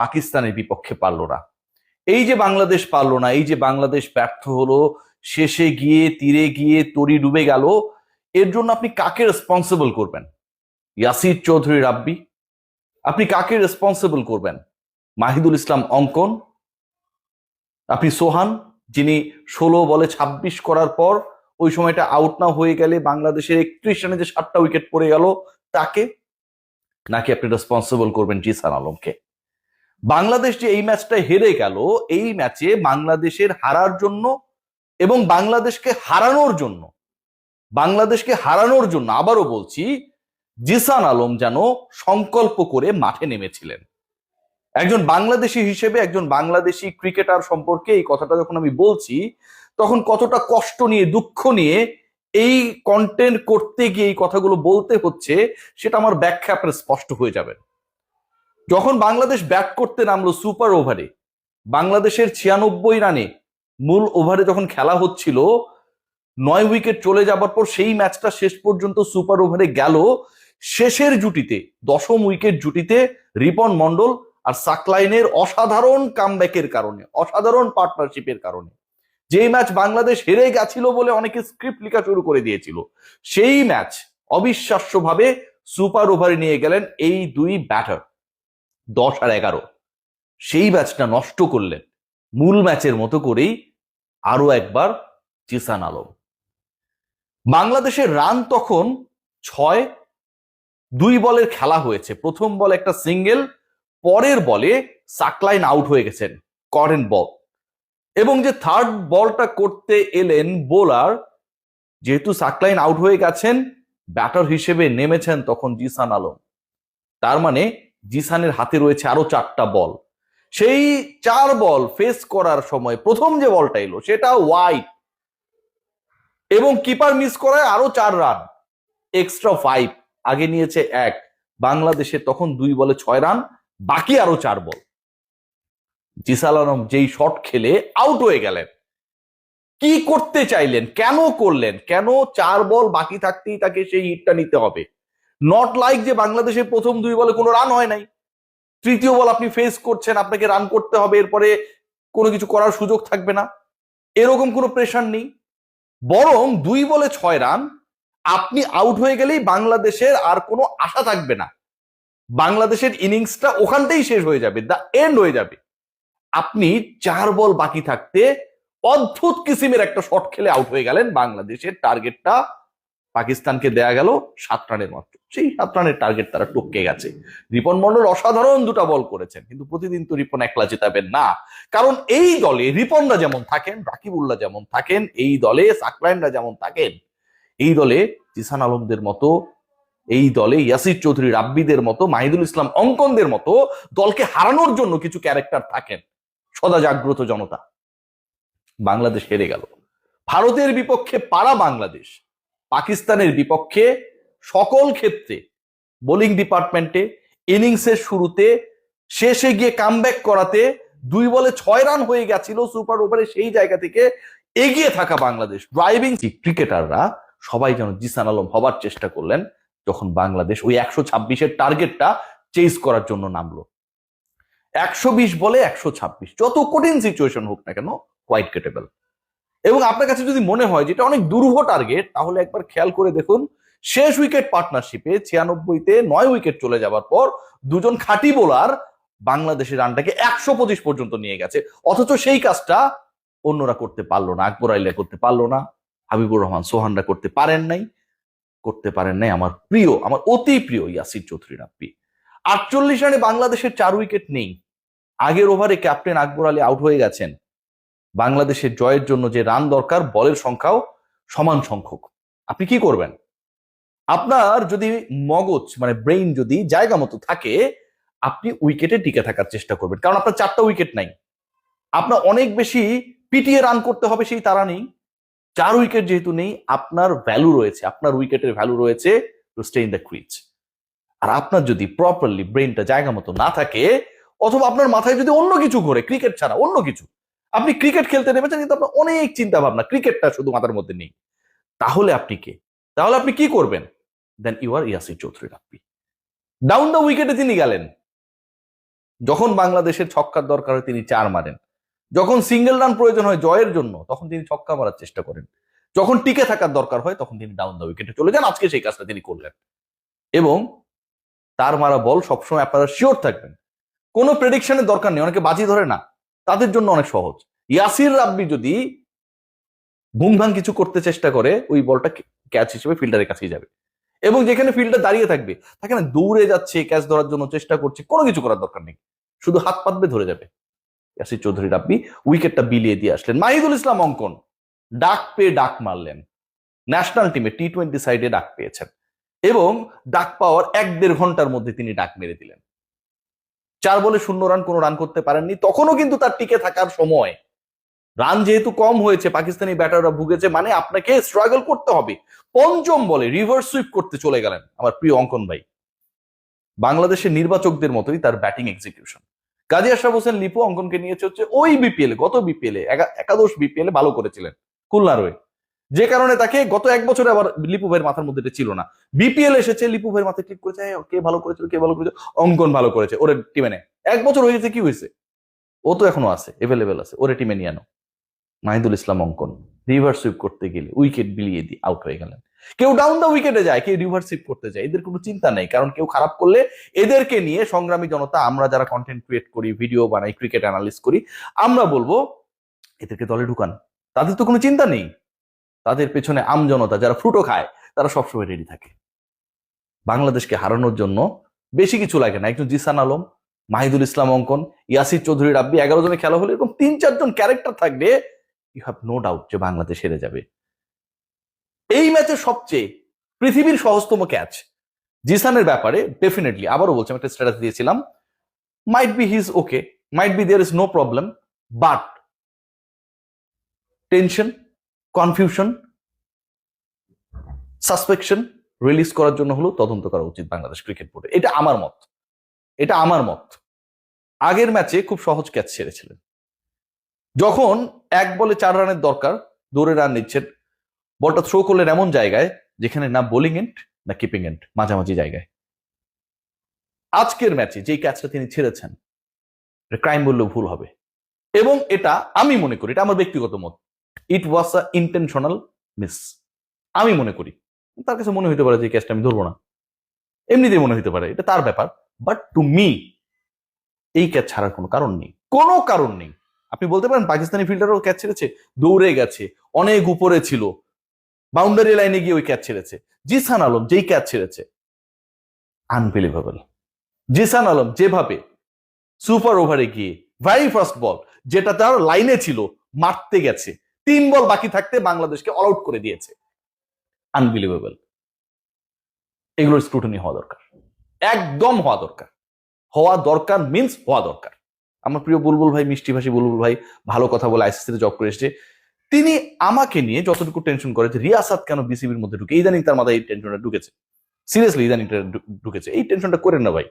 পাকিস্তানের বিপক্ষে পারল না। এই যে বাংলাদেশ পারল না, এই যে বাংলাদেশ ব্যর্থ হলো, শেষে গিয়ে, তীরে গিয়ে তরি ডুবে গেল, এর জন্য আপনি কাকে রেসপন্সিবল করবেন? ইয়াসির চৌধুরী রাব্বি, আপনি কাকে রেসপন্সিবল করবেন? মাহিদুল ইসলাম অঙ্কন, আপনি সোহান, যিনি ষোলো বলে ২৬ করার পর ওই সময়টা আউট না হয়ে গেলে বাংলাদেশের একত্রিশ রানে যে সাতটা উইকেট পড়ে গেল, তাকে? নাকি আপনি রেসপন্সিবল করবেন জিসান আলমকে? বাংলাদেশ যে এই ম্যাচটা হেরে গেল, এই ম্যাচে বাংলাদেশের হারার জন্য এবং বাংলাদেশকে হারানোর জন্য, বাংলাদেশকে হারানোর জন্য আবারও বলছি, জিসান আলম যেন সংকল্প করে মাঠে নেমেছিলেন। একজন বাংলাদেশি হিসেবে একজন বাংলাদেশি ক্রিকেটার সম্পর্কে এই কথাটা যখন আমি বলছি, তখন কতটা কষ্ট নিয়ে, দুঃখ নিয়ে এই কন্টেন্ট করতে গিয়ে এই কথাগুলো বলতে হচ্ছে, সেটা আমার ব্যাখ্যা আপনার স্পষ্ট হয়ে যাবে। যখন বাংলাদেশ ব্যাট করতে নামলো সুপার ওভারে বাংলাদেশের ছিয়ানব্বই রানে মূল ওভারে যখন খেলা হচ্ছিল, নয় উইকেট চলে যাবার পর সেই ম্যাচটা শেষ পর্যন্ত সুপার ওভারে গেল। শেষের জুটিতে, দশম উইকেট জুটিতে রিপন মন্ডল আর সাকলাইনের অসাধারণ কামব্যাকের কারণে, অসাধারণ পার্টনারশিপের কারণে। যেই ম্যাচ বাংলাদেশ হেরে গেছিল বলে অনেকে স্ক্রিপ্ট লেখা শুরু করে দিয়েছিল, সেই ম্যাচ অবিশ্বাস্যভাবে সুপার ওভারে নিয়ে গেলেন এই দুই ব্যাটার দশ আর এগারো। সেই ম্যাচটা নষ্ট করলেন। মূল ম্যাচের মতো করেই আরও একবার জিসান আলম। বাংলাদেশের রান তখন ছয়, দুই বলের খেলা হয়েছে। প্রথম বল একটা সিঙ্গেল, পরের বলে সাকলাইন আউট হয়ে গেছেন করেন বল। এবং যে থার্ড বলটা করতে এলেন বোলার, যেহেতু সাকলাইন আউট হয়ে গেছেন, ব্যাটার হিসেবে নেমেছেন তখন জিসান আলম। তার মানে জিসানের হাতে রয়েছে আরও চারটা বল। সেই চার বল ফেস করার সময় প্রথম যে বলটা এলো, সেটা ওয়াইড এবং কিপার মিস করায় আরও চার রান এক্সট্রা ফাইভ আগে নিয়েছে এক। বাংলাদেশে তখন দুই বলে ছয় রান বাকি আরও চার বল। জিসাল আলম যেই শট খেলে আউট হয়ে গেলেন। কি করতে চাইলেন? কেন করলেন? কেন চার বল বাকি থাকতেই তাকে সেই হিটটা নিতে হবে? নট লাইক যে বাংলাদেশের প্রথম দুই বলে কোনো রান হয় নাই। তৃতীয় বল আপনি ফেস করছেন, আপনাকে রান করতে হবে, এরপরে কোনো কিছু করার সুযোগ থাকবে না। এরকম কোনো প্রেশার নেই। বরং দুই বলে ছয় রান আপনি আউট হয়ে গেলেই বাংলাদেশের আর কোনো আশা থাকবে না। বাংলাদেশের ইনিংসটা ওখানতেই শেষ হয়ে যাবে দ্য এন্ড হয়ে যাবে। আপনি চার বল বাকি থাকতে অদ্ভুত কিসিমের একটা শট খেলে আউট হয়ে গেলেন। বাংলাদেশের টার্গেটটা পাকিস্তানকে দেয়া গেল সাত রানের মাত্র। সেই সাত রানের টার্গেট তারা টপকে গেছে। রিপন মন্ডল অসাধারণ দুটা বল করেছেন, কিন্তু প্রতিদিন তো রিপন একলা জেতাবেন না। কারণ এই দলে রিপনরা যেমন থাকেন, রাকিবুল্লাহ যেমন থাকেন, এই দলে সাকলাইনরা যেমন থাকেন, এই দলে জিসান আলমদের মতো, এই দলে ইয়াসির চৌধুরী রাব্বিদের মতো, মাহিদুল ইসলাম অঙ্কনদের মতো দলকে হারানোর জন্য কিছু ক্যারেক্টার থাকেন। সদা জাগ্রত জনতা। বাংলাদেশ হেরে গেল। ভারতের বিপক্ষে পারা বাংলাদেশ। পাকিস্তানের বিপক্ষে সকল ক্ষেত্রে বোলিং ডিপার্টমেন্টে ইনিংসের শুরুতে শেষে গিয়ে কামব্যাক করাতে দুই বলে ছয় রান হয়ে গেছিল সুপার ওভারে সেই জায়গা থেকে এগিয়ে থাকা বাংলাদেশ। ড্রাইভিং ক্রিকেটাররা সবাই যেন জিসান আলম হবার চেষ্টা করলেন যখন বাংলাদেশ ওই একশো ছাব্বিশের টার্গেটটা চেস করার জন্য নামলো। একশো বিশ বলে একশো ছাব্বিশ, যত কঠিন সিচুয়েশন হোক না কেন হোয়াইট কেটেবল এবং আপনার কাছে যদি মনে হয় যেটা অনেক দুরূহ টার্গেট তাহলে একবার খেয়াল করে দেখুন শেষ উইকেট পার্টনারশিপে ছিয়ানব্বইতে নয় উইকেট চলে যাবার পর দুজন খাঁটি বোলার বাংলাদেশের রানটাকে একশো পঁচিশ পর্যন্ত নিয়ে গেছে। অথচ সেই কাজটা অন্যরা করতে পারল না, আকবর আইলা করতে পারল না, হাবিবুর রহমান, সোহানরা করতে পারেন নাই, করতে পারেন নাই আমার প্রিয়, আমার অতি প্রিয় ইয়াসির চৌধুরী রাব্বি আটচল্লিশ রানে বাংলাদেশের চার উইকেট নেই। আগের ওভারে ক্যাপ্টেন আকবর আলী আউট হয়ে গেছেন। বাংলাদেশের জয়ের জন্য যে রান দরকার, বলের সংখ্যাও সমান সংখ্যক। আপনি কি করবেন? আপনার যদি মগজ মানে ব্রেইন যদি জায়গা মতো থাকে, আপনি উইকেটে টিকে থাকার চেষ্টা করবেন। কারণ আপনার চারটা উইকেট নাই। আপনার অনেক বেশি পিটিয়ে রান করতে হবে সেই তারা নেই। চার উইকেট যেহেতু নেই, আপনার ভ্যালু রয়েছে, আপনার উইকেটের ভ্যালু রয়েছে to stay in the crease আর আপনার যদি প্রপারলি ব্রেনটা জায়গা মতো না থাকে, অথবা আপনার মাথায় যদি অন্য কিছু ঘোরে ক্রিকেট ছাড়া অন্য কিছু, আপনি ক্রিকেট খেলতে নেমেছেন কিন্তু আপনার অনেক চিন্তা ভাবনা ক্রিকেটটা শুধু মাথার মধ্যে নেই। তাহলে আপনি কে? তাহলে আপনি কি করবেন? Then you are Yasir Chowdhury Rabbi down the উইকেটে তিনি গেলেন। যখন বাংলাদেশের ছক্কার দরকার হয় তিনি চার মারেন। যখন সিঙ্গেল রান প্রয়োজন হয় জয়ের জন্য, তখন তিনি ছক্কা মারার চেষ্টা করেন। যখন টিকে থাকার দরকার হয়, তখন তিনি ডাউন দ্য উইকেটে চলে যান। আজকে সেই কাজটা তিনি করলেন। এবং তার মারা বল সবসময় আপনারা শিওর থাকবেন। কোনো প্রেডিকশনের দরকার নেই। অনেকে বাজি ধরে না। তাদের জন্য অনেক সহজ। ইয়াসির রাব্বি যদি ভুংভাং কিছু করতে চেষ্টা করে, ওই বলটা ক্যাচ হিসেবে ফিল্ডারের কাছেই যাবে। এবং যেখানে ফিল্ডার দাঁড়িয়ে থাকবে, তাকে না দৌড়ে যাচ্ছে ক্যাচ ধরার জন্য চেষ্টা করছে, কোনো কিছু করার দরকার নেই। শুধু হাত পাতবে, ধরে যাবে। ইয়াসির চৌধুরী রাব্বি উইকেটটা বিলিয়ে দিয়ে আসলেন। মাহিদুল ইসলাম অঙ্কন, ডাক পেয়ে ডাক মারলেন। ন্যাশনাল টিমে টি টোয়েন্টি সাইডে ডাক পেয়েছেন। এবং ডাক পাওয়ার এক দেড় ঘণ্টার মধ্যে তিনি ডাক মেরে দিলেন। চার বলে শূন্য রান কোনো রান করতে পারেননি। তখনও কিন্তু তার টিকে থাকার সময় রান যেহেতু কম হয়েছে পাকিস্তানি ব্যাটাররা ভুগেছে মানে আপনাকে স্ট্রাগল করতে হবে। পঞ্চম বলে রিভার্স সুইপ করতে চলে গেলেন আমার প্রিয় অঙ্কন ভাই। বাংলাদেশের নির্বাচকদের মতোই তার ব্যাটিং এক্সিকিউশন কাজী আশরাফ হোসেন লিপু অঙ্কনকে নিয়েছে হচ্ছে ওই বিপিএল গত বিপিএল একাদশ বিপিএল ভালো করেছিলেন খুলনার হয়ে যে কারণে তাকে গত এক বছরে আবার লিপু ভাইয়ের মাথার মধ্যে এটা ছিল না। বিপিএল এসেছে লিপু ভাইয়ের মাথায় ক্লিক করেছে "এই, কে ভালো করেছিল কে ভালো করেছে অঙ্কন ভালো করেছে ওরে টিমে নেয় এক বছর হয়েছে কি হয়েছে? ও তো এখনও আছে এভেলেবেল আছে ওরে টিমে নিয়ে আনো। মাহিদুল ইসলাম অঙ্কন রিভার সুইপ করতে গেলে উইকেট বিলিয়ে দিয়ে আউট হয়ে গেলেন। কেউ ডাউন দা উইকেটে যায়, কেউ রিভার সুইপ করতে যায়, এদের কোনো চিন্তা নেই, কারণ কেউ খারাপ করলে এদেরকে নিয়ে সংগ্রামী জনতা, আমরা যারা কন্টেন্ট ক্রিয়েট করি ভিডিও বানাই ক্রিকেট অ্যানালিস করি, আমরা বলব, এদেরকে দলে ঢুকান। তাদের তো কোনো চিন্তা নেই। তাদের পেছনে আম জনতা, যারা ফ্রুটো খায়, তারা সবসময় রেডি থাকে। বাংলাদেশকে হারানোর জন্য বেশি কিছু লাগে না। একজন জিসান আলম, মাহিদুল ইসলাম অঙ্কন, ইয়াসির চৌধুরী রাব্বি, এগারো জনে খেলা হলে এরকম তিন চারজন ক্যারেক্টার থাকবে ইউ হ্যাভ নো ডাউট যে বাংলাদেশ হেরে যাবে। এই ম্যাচের সবচেয়ে পৃথিবীর সহজতম ক্যাচ জিসানের ব্যাপারে ডেফিনেটলি আবারও বলছি একটা স্ট্যাটাস দিয়েছিলাম। Might be his okay might be there is no problem but tension confusion suspection release করার জন্য হলো তদন্ত করা উচিত বাংলাদেশ ক্রিকেট বোর্ডে এটা আমার মত। এটা আমার মত। আগের ম্যাচে খুব সহজ ক্যাচ ছেড়েছিলেন যখন এক বলে চার রানের দরকার দৌড়ে রান নিচ্ছেন, বলটা থ্রো করলেন এমন জায়গায় যেখানে না বোলিং এন্ড না কিপিং এন্ড মাঝামাঝি জায়গায়। আজকের ম্যাচে যেই ক্যাচটা তিনি ছেড়েছেন ক্রাইম বললেও ভুল হবে। এবং এটা আমি মনে করি, এটা আমার ব্যক্তিগত মত ইট ওয়াজ আ ইন্টেনশনাল মিস আমি মনে করি, তার কাছে মনে হতে পারে যে ক্যাচটা আমি ধরবো না। এমনিতেই মনে হতে পারে, এটা তার ব্যাপার বাট টু মি এই ক্যাচ ছাড়ার কোনো কারণ নেই। কোনো কারণ নেই। আপনি বলতে পারেন পাকিস্তানি ফিল্ডারও ক্যাচ ছেড়েছে? দৌড়ে গেছে। অনেক উপরে ছিল। বাউন্ডারি লাইনে গিয়ে ওই ক্যাচ ছেড়েছে। জিসান আলম যেই ক্যাচ ছেড়েছে আনবিলিভেবল জিসান আলম যেভাবে সুপার ওভারে গিয়ে ভেরি ফার্স্ট বল যেটা তার লাইনে ছিল, মারতে গেছে। তিন বল বাকি থাকতে বাংলাদেশকে অল আউট করে দিয়েছে। আনবিলিভেবল এগুলোর স্ক্রুটনি হওয়া দরকার। একদম হওয়া দরকার। হওয়া দরকার মিন্স হওয়া দরকার। আমার প্রিয় বুলবুল ভাই মিষ্টি ভাষী বুলবুল ভাই, ভালো কথা বলে আইসিসিতে জব করে এসছে। তিনি আমাকে নিয়ে যতটুকু টেনশন করে যে কেন বিসিবির মধ্যে ঢুকে? ইদানিং তার মাথায় এই টেনশনটা ঢুকেছে। সিরিয়াসলি ইদানিং ঢুকেছে। এই টেনশনটা করেন না ভাই।